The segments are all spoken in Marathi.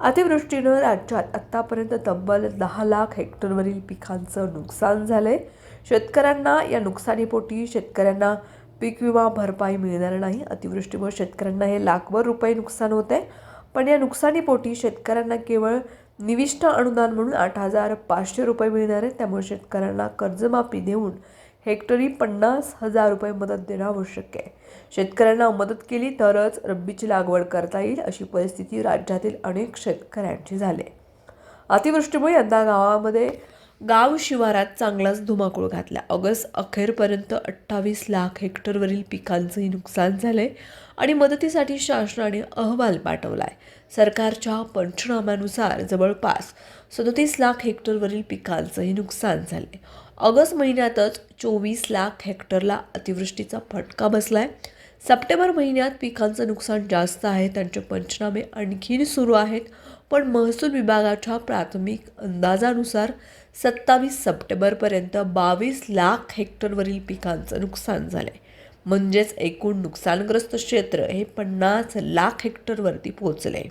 अतिवृष्टीनं राज्यात आत्तापर्यंत तब्बल दहा लाख हेक्टरवरील पिकांचं नुकसान झालं आहे शेतकऱ्यांना या नुकसानीपोटी शेतकऱ्यांना पीक विमा भरपाई मिळणार नाही. अतिवृष्टीमुळे शेतकऱ्यांना हे लाखभर रुपये नुकसान होत आहे. पण या नुकसानीपोटी शेतकऱ्यांना केवळ निविष्ट अनुदान म्हणून आठ हजार पाचशे रुपये मिळणार आहे. त्यामुळे शेतकऱ्यांना कर्जमाफी देऊन हेक्टरी पन्नास हजार रुपये मदत देणं आवश्यक आहे. शेतकऱ्यांना मदत केली तरच रब्बीची लागवड करता येईल अशी परिस्थिती राज्यातील अनेक शेतकऱ्यांची झाली. अतिवृष्टीमुळे यंदा गावामध्ये गाव शिवारात चांगलाच धुमाकूळ घातला. ऑगस्ट अखेरपर्यंत अठ्ठावीस लाख हेक्टरवरील पिकांचंही नुकसान झालं आहे आणि मदतीसाठी शासनाने अहवाल पाठवला आहे सरकारच्या पंचनाम्यानुसार जवळपास सदतीस लाख हेक्टरवरील पिकांचंही नुकसान झालंय. ऑगस्ट महिन्यातच चोवीस लाख हेक्टरला अतिवृष्टीचा फटका बसला आहे सप्टेंबर महिन्यात पिकांचं नुकसान जास्त आहे. त्यांचे पंचनामे आणखीन सुरू आहेत. पण महसूल विभागाच्या प्राथमिक अंदाजानुसार सत्तावीस सप्टेंबरपर्यंत बावीस लाख हेक्टरवरील पिकांचं नुकसान झालं आहे म्हणजेच एकूण नुकसानग्रस्त क्षेत्र हे पन्नास लाख हेक्टरवरती पोहोचले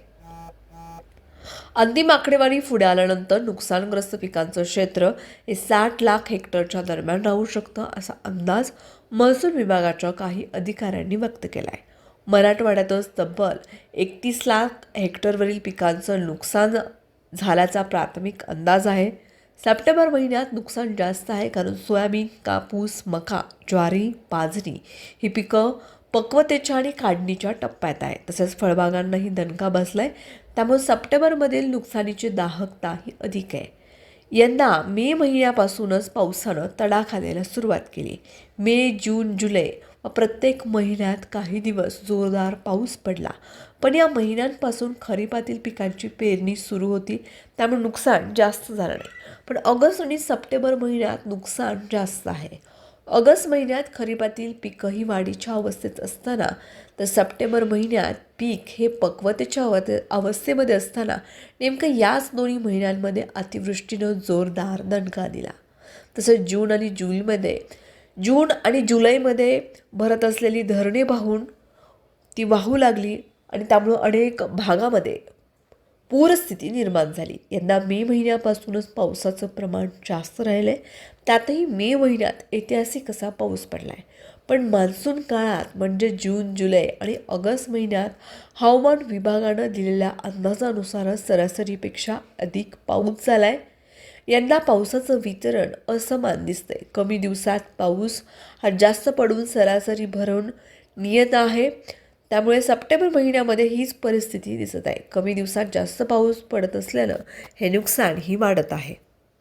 अंतिम आकडेवारी पुढे आल्यानंतर नुकसानग्रस्त पिकांचं क्षेत्र हे साठ लाख हेक्टरच्या दरम्यान राहू शकतं असा अंदाज महसूल विभागाच्या काही अधिकाऱ्यांनी व्यक्त केला आहे मराठवाड्यातच तब्बल एकतीस लाख हेक्टरवरील पिकांचं नुकसान झाल्याचा प्राथमिक अंदाज आहे. सप्टेंबर महिन्यात नुकसान जास्त आहे कारण सोयाबीन कापूस मका ज्वारी बाजरी ही पिकं पक्वतेच्या आणि काढणीच्या टप्प्यात आहे. तसेच फळबागांनाही दणका बसलाय. त्यामुळे सप्टेंबरमधील नुकसानीची दाहकता ही अधिक आहे. यंदा मे महिन्यापासूनच पावसानं तडाखा द्यायला सुरुवात केली. मे जून जुलै व प्रत्येक महिन्यात काही दिवस जोरदार पाऊस पडला. पण या महिन्यांपासून खरीपातील पिकांची पेरणी सुरू होती. त्यामुळे नुकसान जास्त झालं नाही. पण ऑगस्ट आणि सप्टेंबर महिन्यात नुकसान जास्त आहे. ऑगस्ट महिन्यात खरीपातील पिकंही वाढीच्या अवस्थेत असताना तर सप्टेंबर महिन्यात पीक हे पक्वतेच्या अव अवस्थेमध्ये असताना नेमकं याच दोन्ही महिन्यांमध्ये अतिवृष्टीनं जोरदार दणका दिला. तसंच जून आणि जुलैमध्ये जून आणि जुलैमध्ये भरत असलेली धरणे वाहून ती वाहू लागली आणि त्यामुळं अनेक भागामध्ये पूरस्थिती निर्माण झाली. यंदा मे महिन्यापासूनच पावसाचं प्रमाण जास्त राहिलं आहे त्यातही मे महिन्यात ऐतिहासिक असा पाऊस पडला आहे पण मान्सून काळात म्हणजे जून जुलै आणि ऑगस्ट महिन्यात हवामान विभागानं दिलेल्या अंदाजानुसारच सरासरीपेक्षा अधिक पाऊस झाला आहे यंदा पावसाचं वितरण असमान दिसतंय. कमी दिवसात पाऊस हा जास्त पडून सरासरी भरून नियत आहे. त्यामुळे सप्टेंबर महिन्यामध्ये हीच परिस्थिती दिसत आहे. कमी दिवसात जास्त पाऊस पडत असल्यानं हे नुकसान ही वाढत आहे.